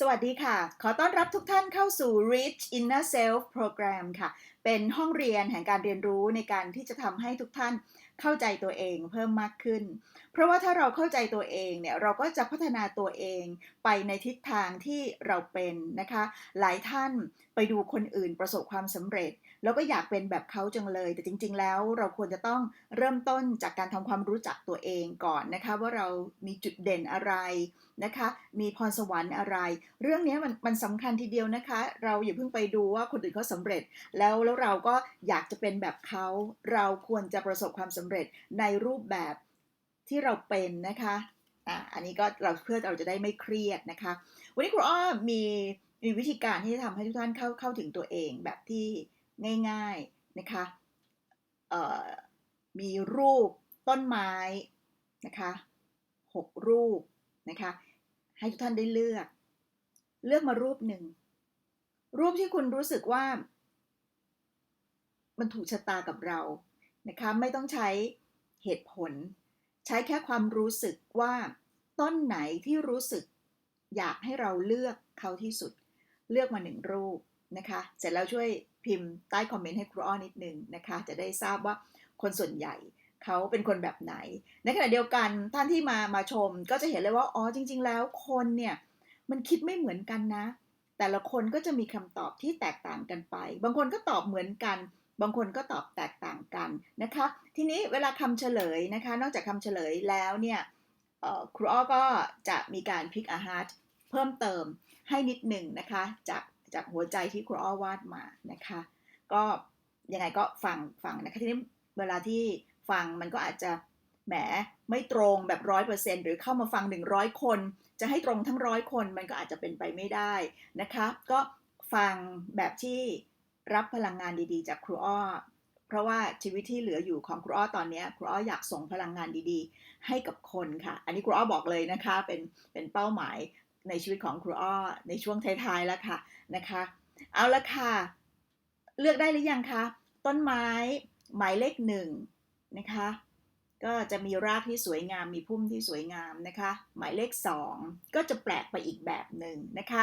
สวัสดีค่ะ ขอต้อนรับทุกท่านเข้าสู่ Reach Inner Self Program ค่ะ เป็นห้องเรียนแห่งการเรียนรู้ในการที่จะทำให้ทุกท่านเข้าใจตัวเองเพิ่มมากขึ้น เพราะว่าถ้าเราเข้าใจตัวเองเนี่ยเราก็จะพัฒนาตัวเองไปในทิศทางที่เราเป็นนะคะ หลายท่านไปดูคนอื่นประสบความสำเร็จ แล้วก็อยากเป็นแบบเขาจังเลย แต่จริง ๆ แล้วเราควรจะต้องเริ่มต้นจากการทำความรู้จักตัวเองก่อนนะคะ ว่าเรามีจุดเด่นอะไรนะคะ มีพรสวรรค์อะไร เรื่องนี้มันมันสำคัญทีเดียวนะคะ เราอย่าเพิ่งไปดูว่าคนอื่นเขาสำเร็จ แล้วแล้วเราก็อยากจะเป็นแบบเขาเราควรจะประสบความสำเร็จในรูปแบบที่เราเป็นนะคะอะอันนี้ก็เราเพื่อเราจะได้ไม่เครียดนะคะ วันนี้ครูอ้อมีมีวิธีการที่จะทำให้ทุกท่านเข้าเข้าถึงตัวเองแบบที่ ง่ายๆนะคะมีรูปต้นไม้นะคะหกรูปนะคะให้ทุกท่านได้เลือก เลือกมารูปหนึ่ง รูปที่คุณรู้สึกว่า มันถูกชะตากับเรานะคะไม่ต้องใช้เหตุผล ใช้แค่ความรู้สึกว่าต้นไหนที่รู้สึก อยากให้เราเลือกเขาที่สุด เลือกมาหนึ่งรูป นะคะ เสร็จแล้วช่วยพิมพ์ใต้คอมเมนต์ให้ครูอ้อนิดนึงนะคะ จะได้ทราบว่าคนส่วนใหญ่เขาเป็นคนแบบไหน ในขณะเดียวกันท่านที่มามาชมก็จะเห็นเลยว่าอ๋อจริง ๆ แล้วคนเนี่ยมันคิดไม่เหมือนกันนะ แต่ละคนก็จะมีคำตอบที่แตกต่างกันไป บางคนก็ตอบเหมือนกัน บางคนก็ตอบแตกต่างกันนะคะ ทีนี้เวลาคำเฉลยนะคะ นอกจากคำเฉลยแล้วเนี่ยครูอ้อก็จะมีการพิกอาหารเพิ่มเติมให้นิดหนึ่งนะคะ จาก จากหัวใจที่ครูอ้อวาดมานะคะ ก็ยังไงก็ฟังฟังนะคะทีนี้เวลาที่ฟังมันก็อาจจะแหมไม่ตรงแบบร้อยเปอร์เซ็นหรือเข้ามาฟัง100คน จะให้ตรงทั้งร้อยคนมันก็อาจจะเป็นไปไม่ได้นะคะ ก็ฟังแบบที่รับพลังงานดีๆ จากครูอ้อ เพราะว่าชีวิตที่เหลืออยู่ของครูอ้อตอนนี้ครูอ้ออยากส่งพลังงานดีๆ ให้กับคนค่ะ อันนี้ครูอ้อบอกเลยนะคะ เป็นเป็นเป้าหมาย ในชีวิตของครูอ้อในช่วงท้ายๆแล้วค่ะนะคะ เอาละค่ะ เลือกได้หรือยังคะต้นไม้หมายเลขหนึ่งนะคะ ก็จะมีรากที่สวยงามมีพุ่มที่สวยงามนะคะ หมายเลข2ก็จะแปลกไปอีกแบบหนึ่งนะคะ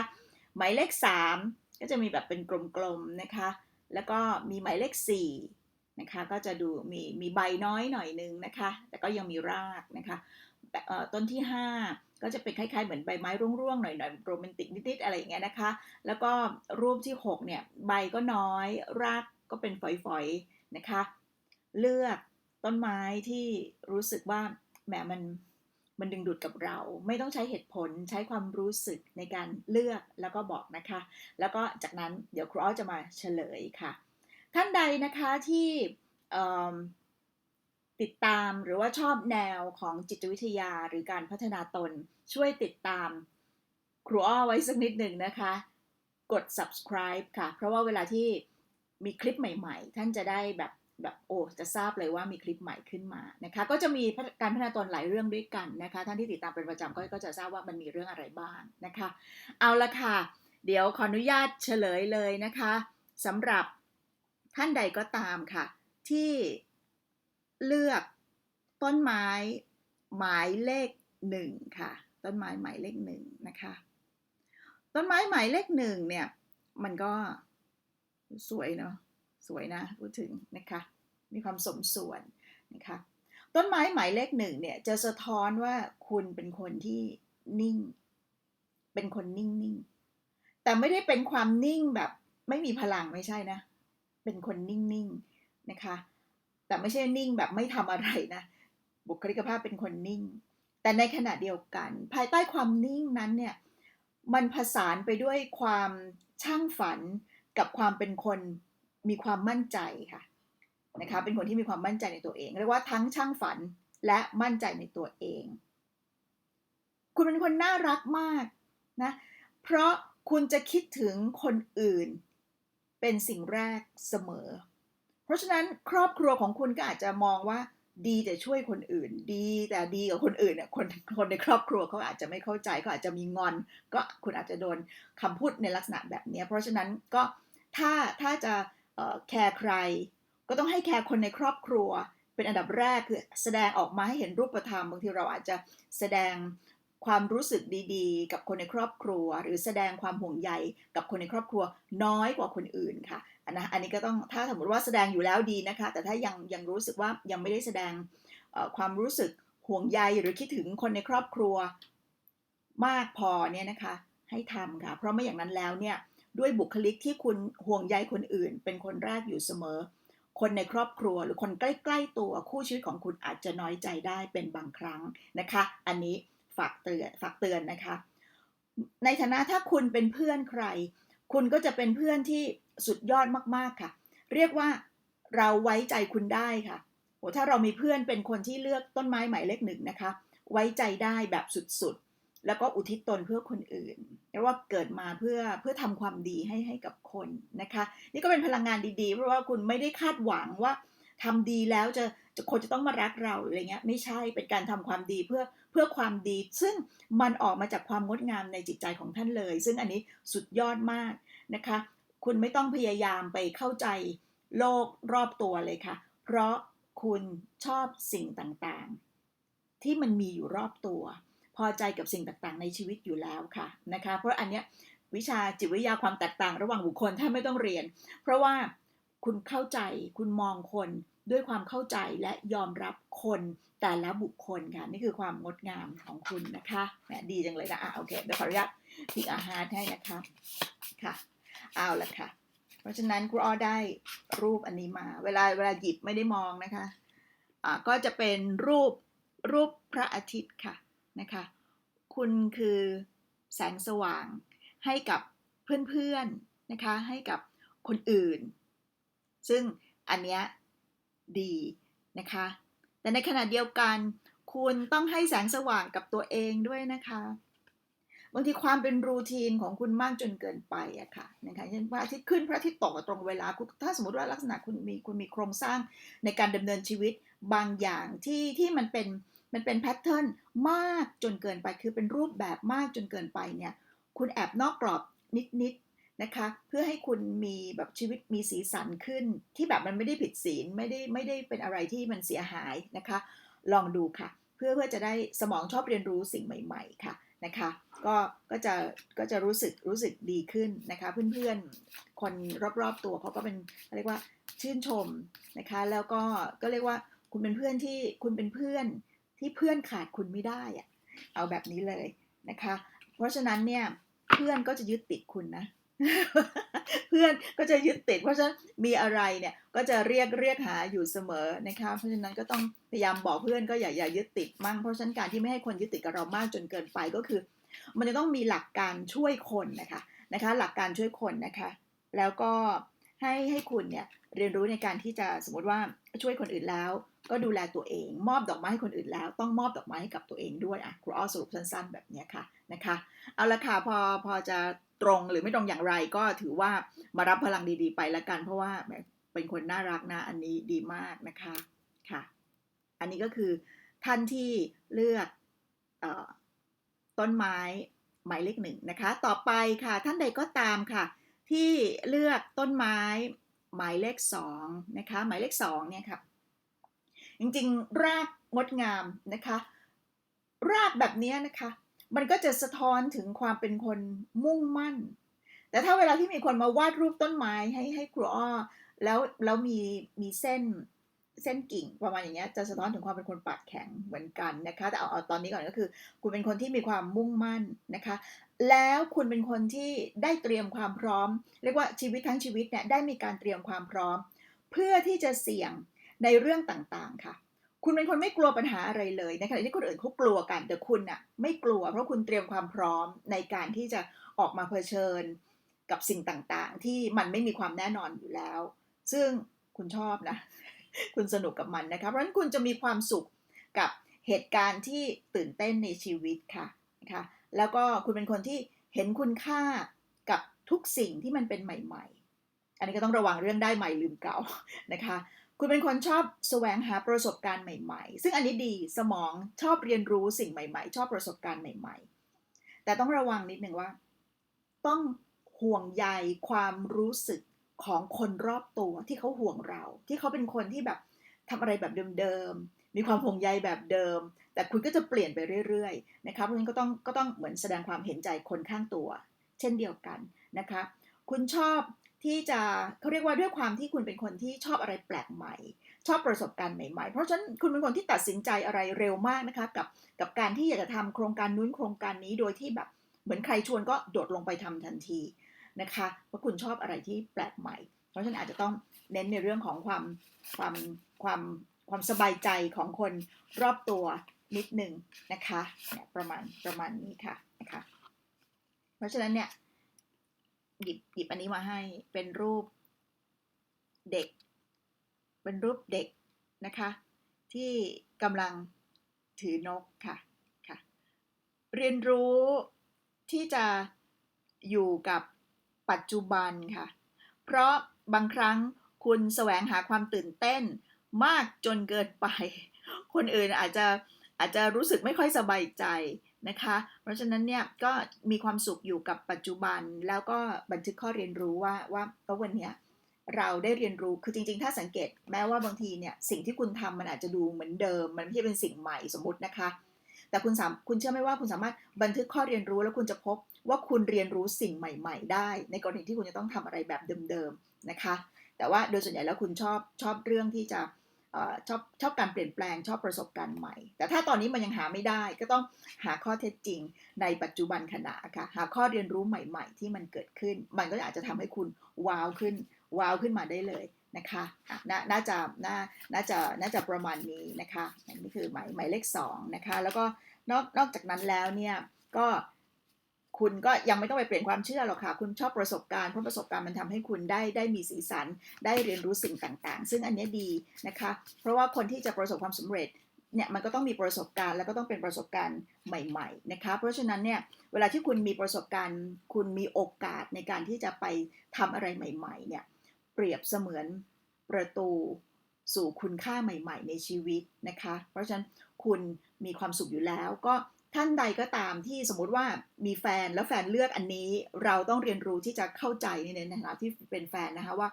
หมายเลข3ก็จะมีแบบเป็นกลมๆนะคะ แล้วก็มีหมายเลข4นะคะก็จะดูมีมีใบน้อยหน่อยนึงนะคะ แต่ก็ยังมีรากนะคะ ต้นที่ 5 ก็จะเป็นคล้ายๆ เหมือนใบไม้ร่วงๆหน่อยๆโรแมนติกนิดๆอะไรอย่างเงี้ยนะคะ แล้วก็รูปที่ 6 เนี่ยใบก็น้อย รากก็เป็นฝอยๆนะคะ เลือกต้นไม้ที่รู้สึกว่าแหมมันมันดึงดูดกับเรา ไม่ต้องใช้เหตุผลใช้ความรู้สึกในการเลือกแล้วก็บอกนะคะ แล้วก็จากนั้นเดี๋ยวครูอ้อจะมาเฉลยค่ะ ท่านใดนะคะที่ ติดตามหรือว่าชอบแนวของจิตวิทยาหรือการพัฒนาตน ช่วยติดตามครูอ้อไว้สักนิดหนึ่งนะคะ กด subscribe ค่ะ เพราะว่าเวลาที่มีคลิปใหม่ๆ ท่านจะได้แบบแบบโอ้จะทราบเลยว่ามีคลิปใหม่ขึ้นมานะคะ ก็จะมีการพัฒนาตนหลายเรื่องด้วยกันนะคะ ท่านที่ติดตามเป็นประจำก็ก็จะทราบว่ามันมีเรื่องอะไรบ้างนะคะ เอาละค่ะ เดี๋ยวขออนุญาตเฉลยเลยนะคะสำหรับท่านใดก็ตามค่ะ ที่ เลือกต้นไม้หมายเลขหนึ่งค่ะ ต้นไม้หมายเลขหนึ่งนะคะ ต้นไม้หมายเลขหนึ่งเนี่ย มันก็สวยเนาะสวยนะพูดถึงนะคะ มีความสมส่วนนะคะ ต้นไม้หมายเลขหนึ่งเนี่ย จะสะท้อนว่าคุณเป็นคนที่นิ่ง เป็นคนนิ่งนิ่งแต่ไม่ได้เป็นความนิ่งแบบไม่มีพลังไม่ใช่นะ เป็นคนนิ่งนิ่งนะคะ แต่ไม่ใช่นิ่งแบบไม่ทำอะไรนะ บุคลิกภาพเป็นคนนิ่ง แต่ในขณะเดียวกัน ภายใต้ความนิ่งนั้นเนี่ยมันผสานไปด้วยความช่างฝันกับความเป็นคนมีความมั่นใจค่ะนะคะเป็นคนที่มีความมั่นใจในตัวเองเรียกว่าทั้งช่างฝันและมั่นใจในตัวเอง คุณเป็นคนน่ารักมากนะเพราะคุณจะคิดถึงคนอื่น เป็นสิ่งแรกเสมอ เพราะฉะนั้นครอบครัวของคุณก็อาจจะมองว่าดีแต่ช่วยคนอื่น ดีแต่ดีกับคนอื่นเนี่ยคนคนในครอบครัวเขาอาจจะไม่เข้าใจเขาอาจจะมีงอน ก็คุณอาจจะโดนคำพูดในลักษณะแบบนี้ เพราะฉะนั้นก็ถ้าถ้าจะแคร์ใคร ก็ต้องให้แคร์คนในครอบครัว เป็นอันดับแรกคือแสดงออกมาให้เห็นรูปธรรมบางทีเราอาจจะแสดงความรู้สึกดีๆ กับคนในครอบครัว หรือแสดงความห่วงใยกับคนในครอบครัวน้อยกว่าคนอื่นค่ะ นนะอันนี้ก็ต้องถ้าสมมติว่าแสดงอยู่แล้วดีนะคะ แต่ถ้ายังยังรู้สึกว่ายังไม่ได้แสดงความรู้สึกห่วงใยหรือคิดถึงคนในครอบครัวมากพอเนี่ยนะคะ ให้ทำค่ะ เพราะไม่อย่างนั้นแล้วเนี่ยด้วยบุคลิกที่คุณห่วงใยคนอื่น เป็นคนแรกอยู่เสมอ คนในครอบครัวหรือคนใกล้ๆตัวคู่ชีวิตของคุณอาจจะน้อยใจได้เป็นบางครั้งนะคะ อันนี้ฝากเตือนฝากเตือนนะคะ ในฐานะถ้าคุณเป็นเพื่อนใคร คุณก็จะเป็นเพื่อนที่ สุดยอดมากๆค่ะ เรียกว่าเราไว้ใจคุณได้ค่ะโอ้ถ้าเรามีเพื่อนเป็นคนที่เลือกต้นไม้หมายเลขหนึ่งนะคะ ไว้ใจได้แบบสุดๆ แล้วก็อุทิศตนเพื่อคนอื่นเรียกว่าเกิดมาเพื่อเพื่อทำความดีให้ให้กับคนนะคะ นี่ก็เป็นพลังงานดีๆ เพราะว่าคุณไม่ได้คาดหวังว่าทำดีแล้วจะจะคนจะต้องมารักเราอะไรเงี้ยไม่ใช่เป็นการทำความดีเพื่อเพื่อความดี ซึ่งมันออกมาจากความงดงามในจิตใจของท่านเลย ซึ่งอันนี้สุดยอดมากนะคะ คุณไม่ต้องพยายามไปเข้าใจโลกรอบตัวเลยค่ะ เพราะคุณชอบสิ่งต่างๆ ที่มันมีอยู่รอบตัว พอใจกับสิ่งต่างๆ ในชีวิตอยู่แล้วค่ะนะคะ เพราะอันเนี้ยวิชาจิตวิทยาความแตกต่างระหว่างบุคคลถ้าไม่ต้องเรียน เพราะว่าคุณเข้าใจคุณมองคนด้วยความเข้าใจและยอมรับคนแต่ละบุคคลค่ะ นี่คือความงดงามของคุณนะคะแหมดีจังเลยนะอะโอเคเดี๋ยวขออนุญาตพิกอาหารให้นะคะค่ะ เอาละค่ะ เพราะฉะนั้นครูอ้อได้รูปอันนี้มา เวลาเวลาหยิบไม่ได้มองนะคะอ่าก็จะเป็นรูปรูปพระอาทิตย์ค่ะนะคะ คุณคือแสงสว่างให้กับเพื่อนๆนะคะ ให้กับคนอื่น ซึ่งอันเนี้ยดีนะคะ แต่ในขณะเดียวกัน คุณต้องให้แสงสว่างกับตัวเองด้วยนะคะ บางทีความเป็นรูทีนของคุณมากจนเกินไปอะค่ะนะคะเช่นพระอาทิตย์ขึ้นพระอาทิตย์ตกตรงเวลา ถ้าสมมติว่าลักษณะคุณมีคุณมีโครงสร้างในการดำเนินชีวิตบางอย่างที่ที่มันเป็นมันเป็นแพทเทิร์นมากจนเกินไปคือเป็นรูปแบบมากจนเกินไปเนี่ยคุณแอบนอกกรอบนิดนะคะเพื่อให้คุณมีแบบชีวิตมีสีสันขึ้น ที่แบบมันไม่ได้ผิดศีลไม่ได้ไม่ได้เป็นอะไรที่มันเสียหายนะคะ ลองดูค่ะ เพื่อเพื่อจะได้สมองชอบเรียนรู้สิ่งใหม่ ๆ ค่ะ นะคะก็ก็จะก็จะรู้สึกรู้สึกดีขึ้นนะคะเพื่อนๆคนรอบๆตัวเขาก็เป็นเรียกว่าชื่นชมนะคะแล้วก็ก็เรียกว่าคุณเป็นเพื่อนที่คุณเป็นเพื่อนที่เพื่อนขาดคุณไม่ได้อะเอาแบบนี้เลยนะคะ เพราะฉะนั้นเนี่ยเพื่อนก็จะยึดติดคุณนะ พื่อนก็จะยึดติด เพราะฉะนั้นมีอะไรเนี่ยก็จะเรียกเรียกหาอยู่เสมอนะคะเพราะฉะนั้นก็ต้องพยายามบอกเพื่อนก็อย่าอย่ายึดติดมั่งเพราะฉะนั้นการที่ไม่ให้คนยึดติดกับเรามากจนเกินไปก็คือ มันจะต้องมีหลักการช่วยคนนะคะนะคะ หลักการช่วยคนนะคะ แล้วก็ให้ให้คุณเนี่ยเรียนรู้ในการที่จะสมมติว่าช่วยคนอื่นแล้ว ก็ดูแลตัวเอง มอบดอกไม้ให้คนอื่นแล้ว ต้องมอบดอกไม้ให้กับตัวเองด้วยอะครูอ้อสรุปสั้นๆ แบบนี้ค่ะนะคะ เอาละค่ะพอพอจะ ตรงหรือไม่ตรงอย่างไรก็ถือว่ามารับพลังดีๆ ไปละกัน เพราะว่าเป็นคนน่ารักนะอันนี้ดีมากนะคะค่ะ อันนี้ก็คือท่านที่เลือกออต้นไม้หมายเลขหนึ่งนะคะ ต่อไปค่ะท่านใดก็ตามค่ะ ที่เลือกต้นไม้หมายเลขสองนะคะหมายเลขสองเนี่ยค่ะจริงๆ รากงดงามนะคะ รากแบบนี้นะคะ มันก็จะสะท้อนถึงความเป็นคนมุ่งมั่น แต่ถ้าเวลาที่มีคนมาวาดรูปต้นไม้ให้ให้ครูอ้อแล้วแล้วมีมีเส้นเส้นกิ่งประมาณอย่างเงี้ยจะสะท้อนถึงความเป็นคนปากแข็งเหมือนกันนะคะแต่เอาเอาตอนนี้ก่อนก็คือ คุณเป็นคนที่มีความมุ่งมั่นนะคะ แล้วคุณเป็นคนที่ได้เตรียมความพร้อม เรียกว่าชีวิตทั้งชีวิตเนี่ยได้มีการเตรียมความพร้อม เพื่อที่จะเสี่ยงในเรื่องต่างๆค่ะ คุณเป็นคนไม่กลัวปัญหาอะไรเลยในขณะที่คนอื่นเขากลัวกัน แต่คุณน่ะไม่กลัว เพราะคุณเตรียมความพร้อมในการที่จะออกมาเผชิญกับสิ่งต่างๆ ที่มันไม่มีความแน่นอนอยู่แล้ว ซึ่งคุณชอบนะ คุณสนุกกับมันนะคะเพราะฉะนั้นคุณจะมีความสุขกับเหตุการณ์ที่ตื่นเต้นในชีวิตค่ะนะคะแล้วก็คุณเป็นคนที่เห็นคุณค่ากับทุกสิ่งที่มันเป็นใหม่ ๆ อันนี้ก็ต้องระวังเรื่องได้ใหม่ลืมเก่านะคะ คุณเป็นคนชอบแสวงหาประสบการณ์ใหม่ ๆ ซึ่งอันนี้ดีสมองชอบเรียนรู้สิ่งใหม่ ๆ ชอบประสบการณ์ใหม่ ๆ แต่ต้องระวังนิดหนึ่งว่า ต้องห่วงใยความรู้สึกของคนรอบตัวที่เขาห่วงเรา ที่เขาเป็นคนที่แบบทำอะไรแบบเดิมๆมีความห่วงใยแบบเดิม แต่คุณก็จะเปลี่ยนไปเรื่อยๆนะคะเพราะฉะนั้นก็ต้องก็ต้องเหมือนแสดงความเห็นใจคนข้างตัว เช่นเดียวกันนะคะ คุณชอบ ที่จะเขาเรียกว่าด้วยความที่คุณเป็นคนที่ชอบอะไรแปลกใหม่ ชอบประสบการณ์ใหม่ๆ เพราะฉะนั้นคุณเป็นคนที่ตัดสินใจอะไรเร็วมากนะคะกับกับการที่อยากจะทำโครงการนู้นโครงการนี้โดยที่แบบเหมือนใครชวนก็โดดลงไปทำทันทีนะคะเพราะคุณชอบอะไรที่แปลกใหม่ เพราะฉะนั้นอาจจะต้องเน้นในเรื่องของความความความความสบายใจของคนรอบตัวนิดหนึ่งนะคะเนี่ยประมาณประมาณนี้ค่ะนะคะเพราะฉะนั้นเนี่ย หยิบหยิบอันนี้มาให้เป็นรูปเด็ก เป็นรูปเด็กนะคะ ที่กำลังถือนกค่ะค่ะ เรียนรู้ที่จะอยู่กับปัจจุบันค่ะ เพราะบางครั้งคุณแสวงหาความตื่นเต้นมากจนเกินไป คนอื่นอาจจะอาจจะรู้สึกไม่ค่อยสบายใจ นะคะ เพราะฉะนั้นเนี่ยก็มีความสุขอยู่กับปัจจุบันแล้วก็บันทึกข้อเรียนรู้ว่าว่าวันเนี้ยเราได้เรียนรู้คือจริง ๆ ถ้าสังเกตแม้ว่าบางทีเนี่ยสิ่งที่คุณทำมันอาจจะดูเหมือนเดิม มันไม่ใช่เป็นสิ่งใหม่สมมตินะคะ แต่คุณสามคุณเชื่อไหมว่าคุณสามารถบันทึกข้อเรียนรู้แล้วคุณจะพบว่าคุณเรียนรู้สิ่งใหม่ ๆ ได้ ในกรณีที่คุณจะต้องทำอะไรแบบเดิมๆนะคะ แต่ว่าโดยส่วนใหญ่แล้วคุณชอบชอบเรื่องที่จะ ชอบชอบการเปลี่ยนแปลงชอบประสบการณ์ใหม่ แต่ถ้าตอนนี้มันยังหาไม่ได้ก็ต้องหาข้อเท็จจริงในปัจจุบันขณะค่ะหาข้อเรียนรู้ใหม่ๆ ที่มันเกิดขึ้น มันก็อาจจะทำให้คุณว้าวขึ้นว้าวขึ้นมาได้เลยนะคะนน่าจะน่าน่าจะน่าจะประมาณนี้นะคะนี่คือหมายหมายเลข2นะคะแล้วก็นอกนอกจากนั้นแล้วเนี่ยก็ คุณก็ยังไม่ต้องไปเปลี่ยนความเชื่อหรอกค่ะ คุณชอบประสบการณ์ เพราะประสบการณ์มันทำให้คุณได้ได้มีสีสัน ได้เรียนรู้สิ่งต่างๆ ซึ่งอันนี้ดีนะคะ เพราะว่าคนที่จะประสบความสำเร็จเนี่ยมันก็ต้องมีประสบการณ์แล้วก็ต้องเป็นประสบการณ์ใหม่ๆนะคะ เพราะฉะนั้นเนี่ยเวลาที่คุณมีประสบการณ์ คุณมีโอกาสในการที่จะไปทำอะไรใหม่ๆเนี่ยเปรียบเสมือนประตูสู่คุณค่าใหม่ ๆ ในชีวิตนะคะ เพราะฉะนั้นคุณมีความสุขอยู่แล้วก็ ท่านใดก็ตามที่สมมติว่ามีแฟนแล้วแฟนเลือกอันนี้ เราต้องเรียนรู้ที่จะเข้าใจในฐานะที่เป็นแฟนนะคะว่า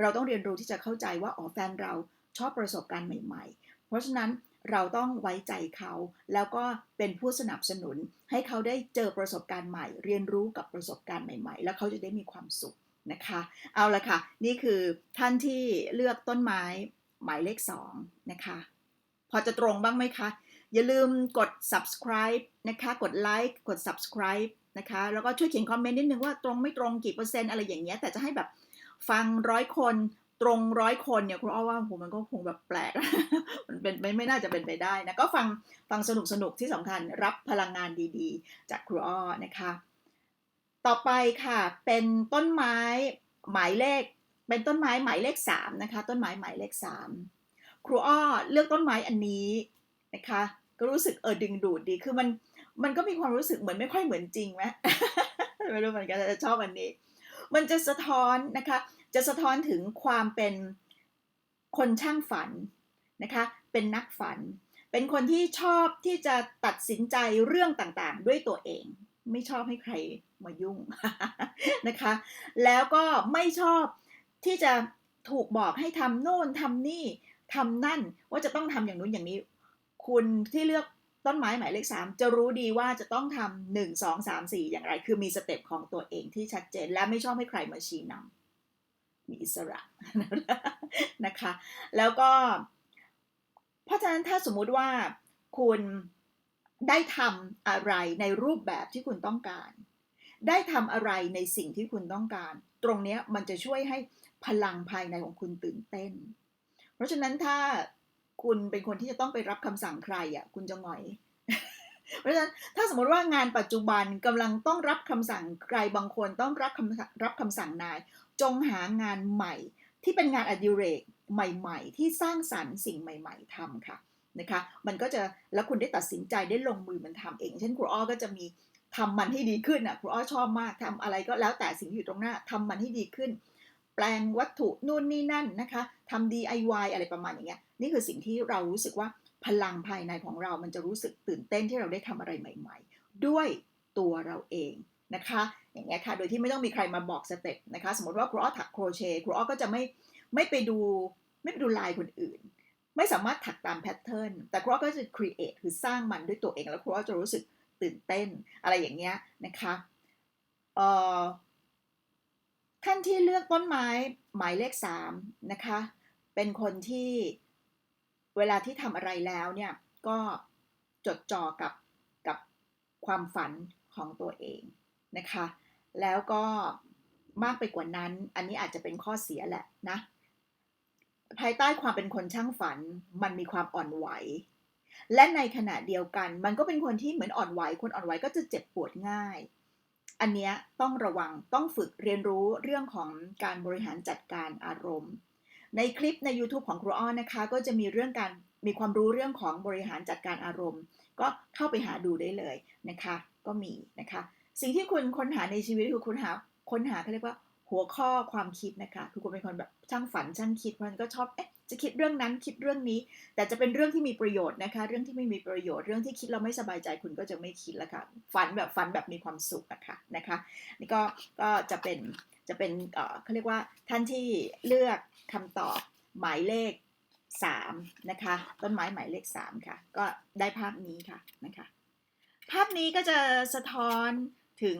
เราต้องเรียนรู้ที่จะเข้าใจว่าอ๋อแฟนเราชอบประสบการณ์ใหม่ ๆ เพราะฉะนั้นเราต้องไว้ใจเขาแล้วก็เป็นผู้สนับสนุน ให้เขาได้เจอประสบการณ์ใหม่ เรียนรู้กับประสบการณ์ใหม่ ๆ แล้วเขาจะได้มีความสุขนะคะ เอาละค่ะ นี่คือท่านที่เลือกต้นไม้หมายเลข2นะคะ พอจะตรงบ้างไหมคะ อย่าลืมกด subscribe นะคะ กดไลค์กด subscribe นะคะ แล้วก็ช่วยเขียนคอมเมนต์นิดนึงว่าตรงไม่ตรงกี่เปอร์เซ็นต์อะไรอย่างเงี้ย แต่จะให้แบบฟังร้อยคนตรงร้อยคนเนี่ยคุณอ้อว่าโหมันก็คงแบบแปลก มันเป็นไม่ไม่น่าจะเป็นไปได้นะ ก็ฟังฟังสนุกสนุกที่สำคัญรับพลังงานดีๆ จากครูอ้อนะคะ ต่อไปค่ะเป็นต้นไม้หมายเลข เป็นต้นไม้หมายเลข3นะคะ ต้นไม้หมายเลข 3 ครูอ้อเลือกต้นไม้อันนี้นะคะ ก็รู้สึกเออดึงดูดดี คือมันมันก็มีความรู้สึกเหมือนไม่ค่อยเหมือนจริงไหมไม่รู้เหมือนกันแต่ชอบอันนี้ มันจะสะท้อนนะคะ จะสะท้อนถึงความเป็นคนช่างฝันนะคะ เป็นนักฝัน เป็นคนที่ชอบที่จะตัดสินใจเรื่องต่างๆ ด้วยตัวเอง ไม่ชอบให้ใครมายุ่งนะคะ แล้วก็ไม่ชอบที่จะถูกบอกให้ทำโน่นทำนี่ทำนั่นว่าจะต้องทำอย่างนู้นอย่างนี้ คุณที่เลือกต้นไม้หมายเลขสามจะรู้ดีว่าจะต้องทำหนึ่งสองสามสี่อย่างไร คือมีสเต็ปของตัวเองที่ชัดเจน และไม่ชอบให้ใครมาชี้นำมีอิสระนะคะ แล้วก็ เพราะฉะนั้นถ้าสมมุติว่าคุณได้ทำอะไรในรูปแบบที่คุณต้องการ ได้ทำอะไรในสิ่งที่คุณต้องการ ตรงนี้มันจะช่วยให้พลังภายในของคุณตื่นเต้น เพราะฉะนั้นถ้า คุณเป็นคนที่จะต้องไปรับคำสั่งใครอะคุณจะหงอย เพราะฉะนั้นถ้าสมมติว่างานปัจจุบันกำลังต้องรับคำสั่งใครบางคนต้องรับคำรับคำสั่งนาย จงหางานใหม่ ที่เป็นงานอดิเรกใหม่ ๆ ที่สร้างสรรค์สิ่งใหม่ ๆทำค่ะนะคะมันก็จะแล้วคุณได้ตัดสินใจได้ลงมือมันทำเอง เช่นครูอ้อก็จะมีทำมันให้ดีขึ้นอะครูอ้อชอบมากทำอะไรก็แล้วแต่สิ่งที่อยู่ตรงหน้าทำมันให้ดีขึ้น แปลงวัตถุนู่นนี่นั่นนะคะทำ DIY อะไรประมาณอย่างเงี้ยนี่คือสิ่งที่เรารู้สึกว่าพลังภายในของเรามันจะรู้สึกตื่นเต้นที่เราได้ทำอะไรใหม่ ๆ ด้วยตัวเราเองนะคะ อย่างเงี้ยค่ะ โดยที่ไม่ต้องมีใครมาบอกสเต็ปนะคะ สมมติว่าครูอ้อถักโครเชต์ครูอ้อก็จะไม่ไม่ไปดูไม่ไปดูลายคนอื่น ไม่สามารถถักตามแพทเทิร์นแต่ครูอ้อก็จะ create คือสร้างมันด้วยตัวเองแล้วครูอ้อจะรู้สึกตื่นเต้นอะไรอย่างเงี้ยนะคะเอ่อ ท่านที่เลือกต้นไม้หมายเลขสามนะคะ เป็นคนที่เวลาที่ทำอะไรแล้วเนี่ย ก็จดจ่อกับกับความฝันของตัวเองนะคะ แล้วก็มากไปกว่านั้น อันนี้อาจจะเป็นข้อเสียแหละนะ ภายใต้ความเป็นคนช่างฝัน มันมีความอ่อนไหว และในขณะเดียวกัน มันก็เป็นคนที่เหมือนอ่อนไหว คนอ่อนไหวก็จะเจ็บปวดง่าย อันเนี้ยต้องระวังต้องฝึกเรียนรู้เรื่องของการบริหารจัดการอารมณ์ ในคลิปใน YouTube ของครูอ้อนนะคะ ก็จะมีเรื่องการมีความรู้เรื่องของบริหารจัดการอารมณ์ ก็เข้าไปหาดูได้เลยนะคะ ก็มีนะคะ สิ่งที่คุณค้นหาในชีวิตคือคุณหาค้นหาเขาเรียกว่าหัวข้อความคิดนะคะคือคุณเป็นคนแบบช่างฝันช่างคิดมันก็ชอบเอ๊ะ จะคิดเรื่องนั้นคิดเรื่องนี้ แต่จะเป็นเรื่องที่มีประโยชน์นะคะ เรื่องที่ไม่มีประโยชน์เรื่องที่คิดเราไม่สบายใจคุณก็จะไม่คิดละค่ะฝันแบบฝันแบบมีความสุขอะค่ะนะคะนี่ก็ก็จะเป็นจะเป็นเออเขาเรียกว่าท่านที่เลือกคำตอบหมายเลข3นะคะต้นไม้หมายเลข3ค่ะก็ได้ภาพนี้ค่ะนะคะภาพนี้ก็จะสะท้อนถึง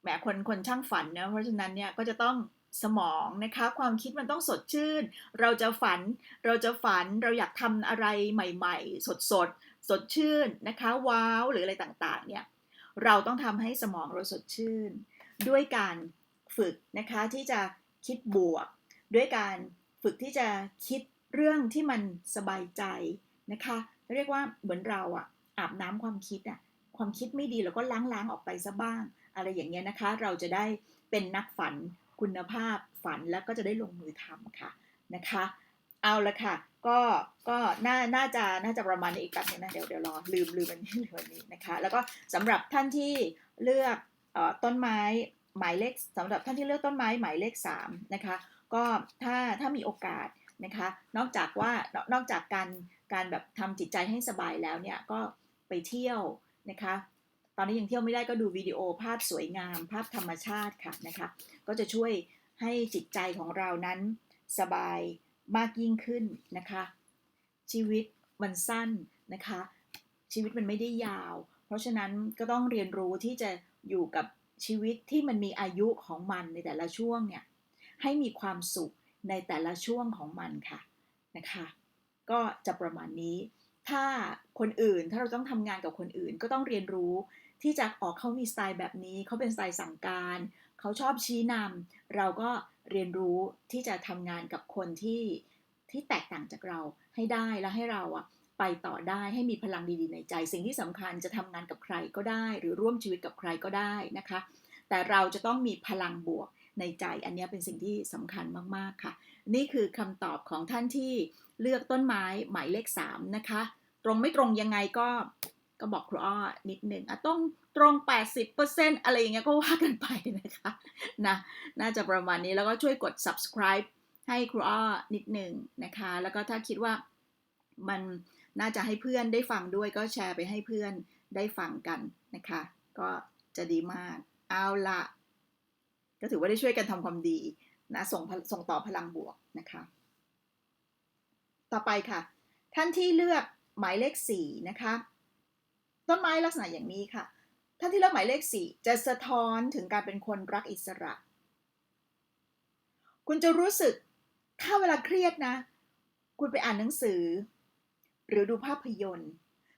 แหมคนคนช่างฝันนะเพราะฉะนั้นเนี่ยก็จะต้อง สมองนะคะ ความคิดมันต้องสดชื่น เราจะฝัน เราจะฝัน เราอยากทำอะไรใหม่ ๆ สดสดสดชื่นนะคะ ว้าวหรืออะไรต่างๆ เนี่ย เราต้องทำให้สมองเราสดชื่น ด้วยการฝึกนะคะที่จะคิดบวก ด้วยการฝึกที่จะคิดเรื่องที่มันสบายใจนะคะ เรียกว่าเหมือนเราอะอาบน้ำความคิดอะความคิดไม่ดีเราก็ล้างๆออกไปซะบ้าง อะไรอย่างเงี้ยนะคะ เราจะได้เป็นนักฝัน คุณภาพฝันแล้วก็จะได้ลงมือทำค่ะนะคะ เอาละค่ะ ก็ก็น่าน่าจะน่าจะประมาณนี้อีกแป๊บนึงนะเดี๋ยวเดี๋ยวรอลืมลืมวันนี้ลืมวันนี้นะคะ แล้วก็สำหรับท่านที่เลือกออต้นไม้หมายเลขสำหรับท่านที่เลือกต้นไม้หมายเลข3นะคะก็ถ้าถ้ามีโอกาสนะคะ นอกจากว่านอกจากการการแบบทำจิตใจให้สบายแล้วเนี่ยก็ไปเที่ยวนะคะ ตอนนี้ยังเที่ยวไม่ได้ก็ดูวิดีโอภาพสวยงาม ภาพธรรมชาติค่ะนะคะ ก็จะช่วยให้จิตใจของเรานั้นสบายมากยิ่งขึ้นนะคะ ชีวิตมันสั้นนะคะ ชีวิตมันไม่ได้ยาว เพราะฉะนั้นก็ต้องเรียนรู้ที่จะอยู่กับชีวิตที่มันมีอายุของมันในแต่ละช่วงเนี่ยให้มีความสุขในแต่ละช่วงของมันค่ะนะคะ ก็จะประมาณนี้ ถ้าคนอื่นถ้าเราต้องทำงานกับคนอื่น ก็ต้องเรียนรู้ที่จะออกเขามีสไตล์แบบนี้ เขาเป็นสไตล์สั่งการ เขาชอบชี้นำเราก็เรียนรู้ที่จะทำงานกับคนที่ที่แตกต่างจากเราให้ได้แล้วให้เราอะไปต่อได้ให้มีพลังดีๆในใจ สิ่งที่สำคัญจะทำงานกับใครก็ได้ หรือร่วมชีวิตกับใครก็ได้นะคะ แต่เราจะต้องมีพลังบวกในใจอันนี้เป็นสิ่งที่สำคัญมากๆค่ะ นี่คือคำตอบของท่านที่เลือกต้นไม้หมายเลข 3 นะคะ ตรงไม่ตรงยังไงก็ก็บอกครูอ้อนิดนึงอะต้องตรง 80%อะไรอย่างเงี้ยก็ว่ากันไปนะคะนะน่าจะประมาณนี้แล้วก็ช่วยกด subscribe ให้ครูอ้อนิดหนึ่งนะคะ แล้วก็ถ้าคิดว่ามันน่าจะให้เพื่อนได้ฟังด้วยก็แชร์ไปให้เพื่อนได้ฟังกันนะคะ ก็จะดีมาก เอาละก็ถือว่าได้ช่วยกันทำความดี นะส่งส่งต่อพลังบวกนะคะ ต่อไปค่ะ ท่านที่เลือกหมายเลข4นะคะต้นไม้ลักษณะอย่างนี้ค่ะ ท่านที่เลือกหมายเลข 4 จะสะท้อนถึงการเป็นคนรักอิสระ คุณจะรู้สึกถ้าเวลาเครียดนะ คุณไปอ่านหนังสือ หรือดูภาพยนตร์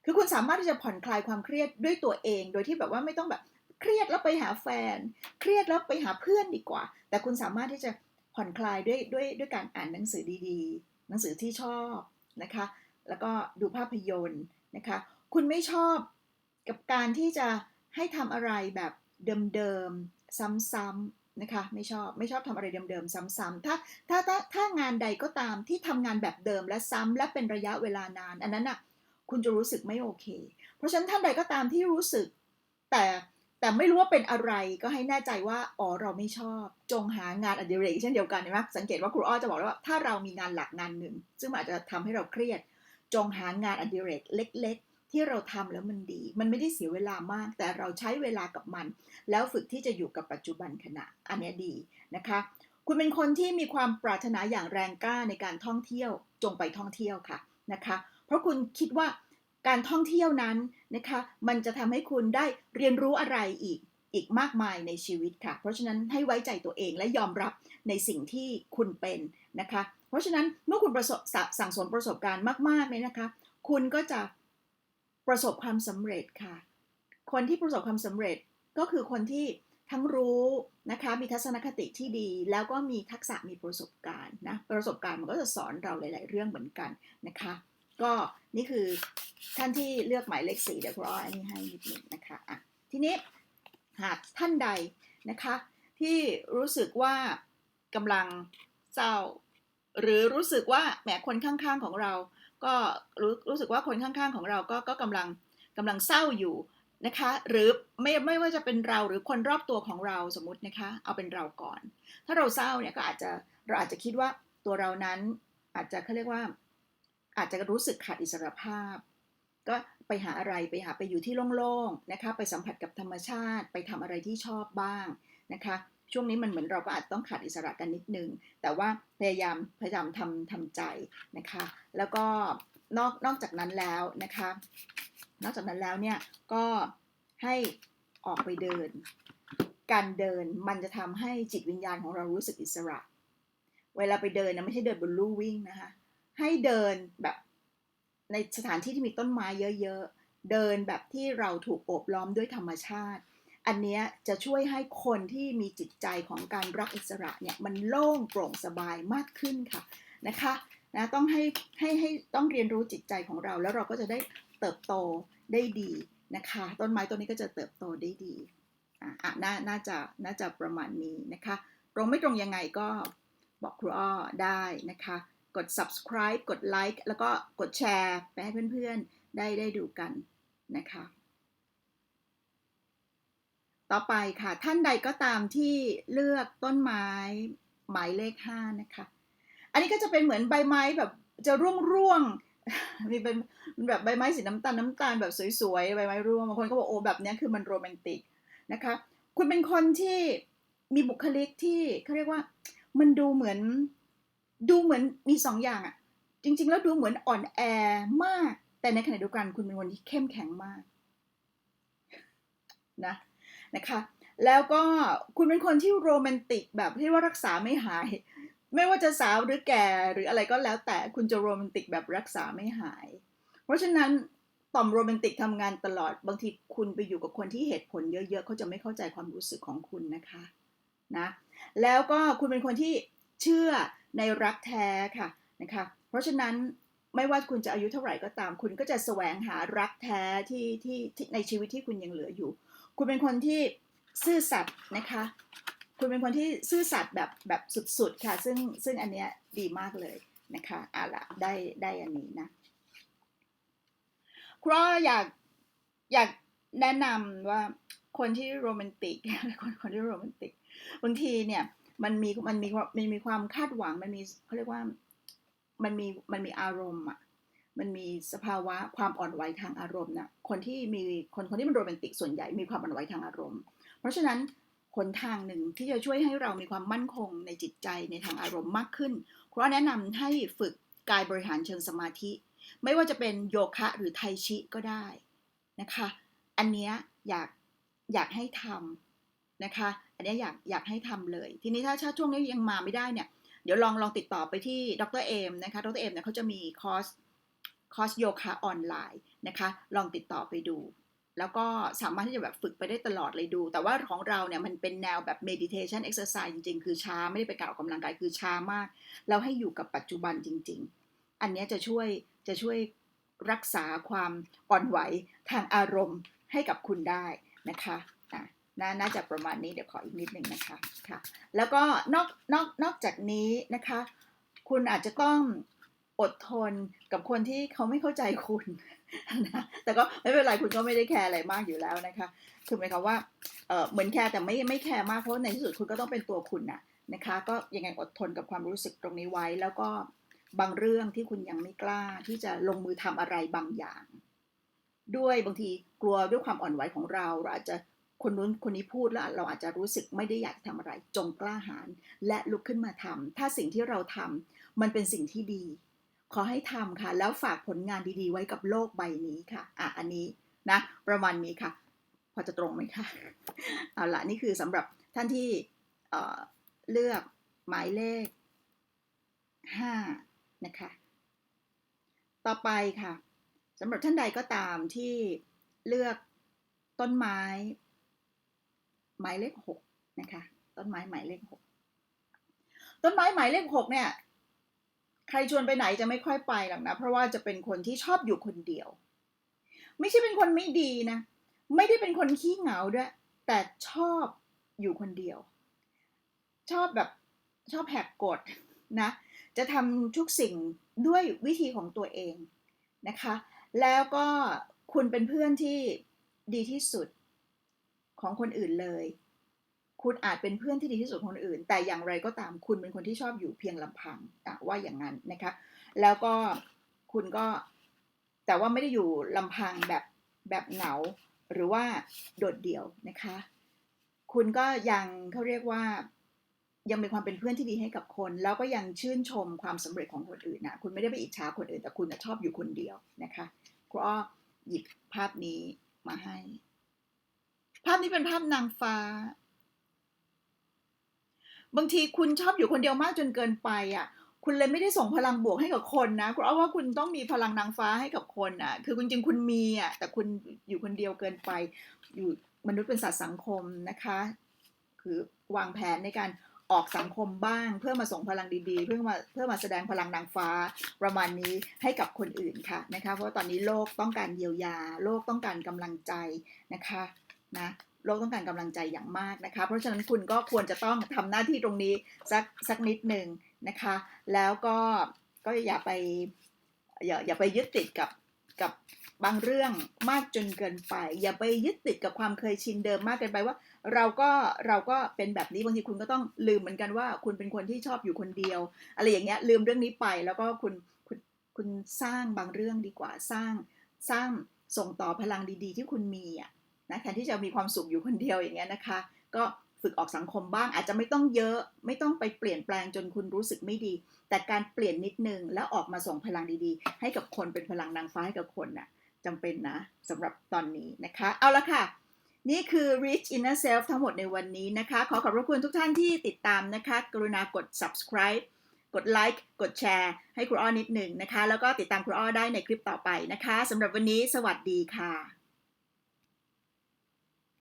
คือคุณสามารถที่จะผ่อนคลายความเครียดด้วยตัวเอง โดยที่แบบว่าไม่ต้องแบบเครียดแล้วไปหาแฟน เครียดแล้วไปหาเพื่อนดีกว่า แต่คุณสามารถที่จะ ผ่อนคลายด้วยด้วยด้วยการอ่านหนังสือดีๆ หนังสือที่ชอบนะคะ แล้วก็ดูภาพยนตร์นะคะ คุณไม่ชอบกับการที่จะให้ทำอะไรแบบเดิมๆ ซ้ำๆนะคะ ไม่ชอบไม่ชอบทำอะไรเดิมๆ ซ้ำๆถ้าถ้าถ้าถ้างานใดก็ตามที่ทำงานแบบเดิมและซ้ำและเป็นระยะเวลานาน อันนั้นอะคุณจะรู้สึกไม่โอเค เพราะฉะนั้นท่านใดก็ตามที่รู้สึกแต่ แต่ไม่รู้ว่าเป็นอะไรก็ให้แน่ใจว่าอ๋อเราไม่ชอบ จงหางานอดิเรกเช่นเดียวกันเห็นไหมสังเกตว่าครูอ้อจะบอกว่าถ้าเรามีงานหลักงานหนึ่ง ซึ่งอาจจะทำให้เราเครียด จงหางานอดิเรกเล็ก ๆ ที่เราทำแล้วมันดี มันไม่ได้เสียเวลามาก แต่เราใช้เวลากับมัน แล้วฝึกที่จะอยู่กับปัจจุบันขณะอันนี้ดีนะคะ คุณเป็นคนที่มีความปรารถนาอย่างแรงกล้าในการท่องเที่ยว จงไปท่องเที่ยวค่ะนะคะ เพราะคุณคิดว่า การท่องเที่ยวนั้นนะคะมันจะทำให้คุณได้เรียนรู้อะไรอีกอีกมากมายในชีวิตค่ะ เพราะฉะนั้นให้ไว้ใจตัวเองและยอมรับในสิ่งที่คุณเป็นนะคะ เพราะฉะนั้นเมื่อคุณประสบสสั่งสมประสบการณ์มากๆเนี่ยนะคะ คุณก็จะประสบความสำเร็จค่ะ คนที่ประสบความสำเร็จก็คือคนที่ทั้งรู้นะคะมีทัศนคติที่ดี แล้วก็มีทักษะมีประสบการณ์นะประสบการณ์มันก็จะสอนเราหลาย ๆ เรื่องเหมือนกันนะคะ ก็นี่คือท่านที่เลือกหมายเลขสี่เดี๋ยวครูอ้ออันนี้ให้นิดนึ่งนะคะอะทีนี้หากท่านใดนะคะที่รู้สึกว่ากำลังเศร้า หรือรู้สึกว่าแหมคนข้างๆของเรา ก็รู้รู้สึกว่าคนข้างๆของเราก็ก็กำลังกำลังเศร้าอยู่นะคะหรือไม่ไม่ว่าจะเป็นเราหรือคนรอบตัวของเราสมมตินะคะเอาเป็นเราก่อน ถ้าเราเศร้าเนี่ยก็อาจจะเราอาจจะคิดว่าตัวเรานั้นอาจจะเขาเรียกว่า อาจจะรู้สึกขาดอิสรภาพ ก็ไปหาอะไรไปหาไปอยู่ที่โล่งๆนะคะไปสัมผัสกับธรรมชาติ ไปทำอะไรที่ชอบบ้างนะคะช่วงนี้มันเหมือนเราก็อาจต้องขาดอิสระกันนิดนึง แต่ว่าพยายามพยายามทำทำใจนะคะ แล้วก็นอกนอกจากนั้นแล้วนะคะ นอกจากนั้นแล้วเนี่ยก็ให้ออกไปเดิน การเดินมันจะทำให้จิตวิญญาณของเรารู้สึกอิสระ เวลาไปเดินนะไม่ใช่เดินบนลู่วิ่งนะคะ ให้เดินแบบในสถานที่ที่มีต้นไม้เยอะๆ เดินแบบที่เราถูกโอบล้อมด้วยธรรมชาติ อันนี้จะช่วยให้คนที่มีจิตใจของการรักอิสระเนี่ยมันโล่งโปร่งสบายมากขึ้นค่ะนะคะนะต้องให้ให้ให้ต้องเรียนรู้จิตใจของเรา แล้วเราก็จะได้เติบโตได้ดีนะคะ ต้นไม้ต้นนี้ก็จะเติบโตได้ดีอะน่าน่าจะน่าจะประมาณนี้นะคะ ตรงไม่ตรงยังไงก็บอกครูอ้อได้นะคะ กด subscribe กด like แล้วก็กดแชร์ไปให้เพื่อนๆ ได้ได้ดูกันนะคะ ต่อไปค่ะ ท่านใดก็ตามที่เลือกต้นไม้หมายเลข 5 นะคะ อันนี้ก็จะเป็นเหมือนใบไม้แบบจะร่วงร่วงมีเป็นแบบใบไม้สีน้ำตาลน้ำตาลแบบสวยๆ ใบไม้ร่วงบางคนก็บอกโอ้แบบนี้คือมันโรแมนติกนะคะ คุณเป็นคนที่มีบุคลิกที่เขาเรียกว่ามันดูเหมือน ดูเหมือนมีสองอย่างอะจริง ๆ แล้วดูเหมือนอ่อนแอมาก แต่ในขณะเดียวกันคุณเป็นคนที่เข้มแข็งมากนะนะคะ แล้วก็คุณเป็นคนที่โรแมนติกแบบที่ว่ารักษาไม่หาย ไม่ว่าจะสาวหรือแก่หรืออะไรก็แล้วแต่คุณจะโรแมนติกแบบรักษาไม่หาย เพราะฉะนั้นต่อมโรแมนติกทำงานตลอดบางทีคุณไปอยู่กับคนที่เหตุผลเยอะๆเขาจะไม่เข้าใจความรู้สึกของคุณนะคะนะแล้วก็คุณเป็นคนที่เชื่อ ในรักแท้ค่ะนะคะ เพราะฉะนั้นไม่ว่าคุณจะอายุเท่าไหร่ก็ตาม คุณก็จะแสวงหารักแท้ที่ที่ในชีวิตที่คุณยังเหลืออยู่ คุณเป็นคนที่ซื่อสัตย์นะคะ คุณเป็นคนที่ซื่อสัตย์แบบแบบสุดๆค่ะ ซึ่งซึ่งอันเนี้ยดีมากเลยนะคะอะละได้ได้อันนี้นะครูอยากอยากแนะนำว่าคนที่โรแมนติกคนคนที่โรแมนติกบางทีเนี่ย มันมีมันมีมันมีความคาดหวังมันมีเขาเรียกว่ามันมีมันมีอารมณ์อะมันมีสภาวะความอ่อนไหวทางอารมณ์นะคนที่มีคนคนที่มันโรแมนติกส่วนใหญ่มีความอ่อนไหวทางอารมณ์ เพราะฉะนั้นหนทางหนึ่งที่จะช่วยให้เรามีความมั่นคงในจิตใจในทางอารมณ์มากขึ้นครูแนะนำให้ฝึกกายบริหารเชิงสมาธิ ไม่ว่าจะเป็นโยคะหรือไทชิก็ได้นะคะ อันนี้อยากอยากให้ทำนะคะ อันนี้อยากอยากให้ทำเลย ทีนี้ถ้าช่วงนี้ยังมาไม่ได้เนี่ยเดี๋ยวลองลองติดต่อไปที่ดรเอมนะคะดรเอมเนี่ยเขาจะมีคอร์สคอร์สโยคะออนไลน์นะคะลองติดต่อไปดู แล้วก็สามารถที่จะแบบฝึกไปได้ตลอดเลยดู แต่ว่าของเราเนี่ยมันเป็นแนวแบบ meditation exercise จริง ๆ คือช้าไม่ได้เป็นการออกกำลังกายคือช้ามาก เราให้อยู่กับปัจจุบันจริง ๆ อันนี้จะช่วยจะช่วยรักษาความอ่อนไหวทางอารมณ์ให้กับคุณได้นะคะะน่าจะประมาณนี้เดี๋ยวขออีกนิดหนึ่งนะคะค่ะแล้วก็นอกนอกนอกจากนี้นะคะ คุณอาจจะต้องอดทนกับคนที่เขาไม่เข้าใจคุณนะแต่ก็ไม่เป็นไรคุณก็ไม่ได้แคร์อะไรมากอยู่แล้วนะคะคือหมายความว่าเออเหมือนแคร์แต่ไม่ไม่แคร์มากเพราะในที่สุดคุณก็ต้องเป็นตัวคุณนะนะคะ ก็ยังไงอดทนกับความรู้สึกตรงนี้ไว้ แล้วก็บางเรื่องที่คุณยังไม่กล้าที่จะลงมือทำอะไรบางอย่าง ด้วยบางทีกลัวด้วยความอ่อนไหวของเราเราอาจจะ คนนู้นคนนี้พูดแล้วเราอาจจะรู้สึกไม่ได้อยากทำอะไร จงกล้าหาญและลุกขึ้นมาทำถ้าสิ่งที่เราทำมันเป็นสิ่งที่ดี ขอให้ทำค่ะ แล้วฝากผลงานดีๆ ไว้กับโลกใบนี้ค่ะอะอันนี้นะประมาณนี้ค่ะ พอจะตรงไหมคะเอาละนี่คือสำหรับท่านที่เเลือกหมายเลข 5 นะคะ ต่อไปค่ะสำหรับท่านใดก็ตามที่เลือกต้นไม้ หมายเลข6นะคะ ต้นไม้หมายเลข6ต้นไม้หมายเลข6เนี่ย ใครชวนไปไหนจะไม่ค่อยไปหรอกนะ เพราะว่าจะเป็นคนที่ชอบอยู่คนเดียว ไม่ใช่เป็นคนไม่ดีนะ ไม่ได้เป็นคนขี้เหงาด้วย แต่ชอบอยู่คนเดียว ชอบแบบชอบแหกกฎนะ จะทำทุกสิ่งด้วยวิธีของตัวเองนะคะ แล้วก็คุณเป็นเพื่อนที่ดีที่สุด ของคนอื่นเลย คุณอาจเป็นเพื่อนที่ดีที่สุดคนอื่น แต่อย่างไรก็ตามคุณเป็นคนที่ชอบอยู่เพียงลำพังว่าอย่างนั้นนะคะ แล้วก็คุณก็แต่ว่าไม่ได้อยู่ลำพังแบบแบบเหงาหรือว่าโดดเดี่ยวนะคะ คุณก็ยังเขาเรียกว่ายังมีความเป็นเพื่อนที่ดีให้กับคน แล้วก็ยังชื่นชมความสำเร็จของคนอื่นนะคุณไม่ได้ไปอิจฉาคนอื่น แต่คุณน่ะชอบอยู่คนเดียวนะคะครูอ้อหยิบภาพนี้มาให้ ภาพนี้เป็นภาพนางฟ้า บางทีคุณชอบอยู่คนเดียวมากจนเกินไปอะ คุณเลยไม่ได้ส่งพลังบวกให้กับคนนะคุณเอาว่าคุณต้องมีพลังนางฟ้าให้กับคนอะ คือจริงๆคุณมีอะ แต่คุณอยู่คนเดียวเกินไป อยู่มนุษย์เป็นสัตว์สังคมนะคะ คือวางแผนในการออกสังคมบ้าง เพื่อมาส่งพลังดีๆ เพื่อมาเพื่อมาแสดงพลังนางฟ้าประมาณนี้ให้กับคนอื่นค่ะนะคะ เพราะาตอนนี้โลกต้องการเยียวยา โลกต้องการกำลังใจนะคะ นะโลกต้องการกำลังใจอย่างมากนะคะ เพราะฉะนั้นคุณก็ควรจะต้องทำหน้าที่ตรงนี้สักสักนิดหนึ่งนะคะ แล้วก็ก็อย่าไปอย่าอย่าไปยึดติดกับกับบางเรื่องมากจนเกินไป อย่าไปยึดติดกับความเคยชินเดิมมากเกินไปว่า เราก็เราก็เป็นแบบนี้บางทีคุณก็ต้องลืมเหมือนกันว่า คุณเป็นคนที่ชอบอยู่คนเดียว อะไรอย่างเงี้ยลืมเรื่องนี้ไปแล้วก็คุณคุณคุณสร้างบางเรื่องดีกว่าสร้างสร้างส่งต่อพลังดี ๆ ที่คุณมีอะ นะแทนที่จะมีความสุขอยู่คนเดียวอย่างเงี้ยนะคะ ก็ฝึกออกสังคมบ้างอาจจะไม่ต้องเยอะไม่ต้องไปเปลี่ยนแปลงจนคุณรู้สึกไม่ดี แต่การเปลี่ยนนิดนึงแล้วออกมาส่งพลังดีๆ ให้กับคนเป็นพลังนางฟ้าให้กับคนน่ะจำเป็นนะสำหรับตอนนี้นะคะ เอาละค่ะ นี่คือ Reach Inner Self ทั้งหมดในวันนี้นะคะ ขอขอบพระคุณทุกท่านที่ติดตามนะคะ กรุณากด subscribe กดไลค์กดแชร์ให้ครูอ้อนิดหนึ่งนะคะ แล้วก็ติดตามครูอ้อได้ในคลิปต่อไปนะคะสำหรับวันนี้สวัสดีค่ะ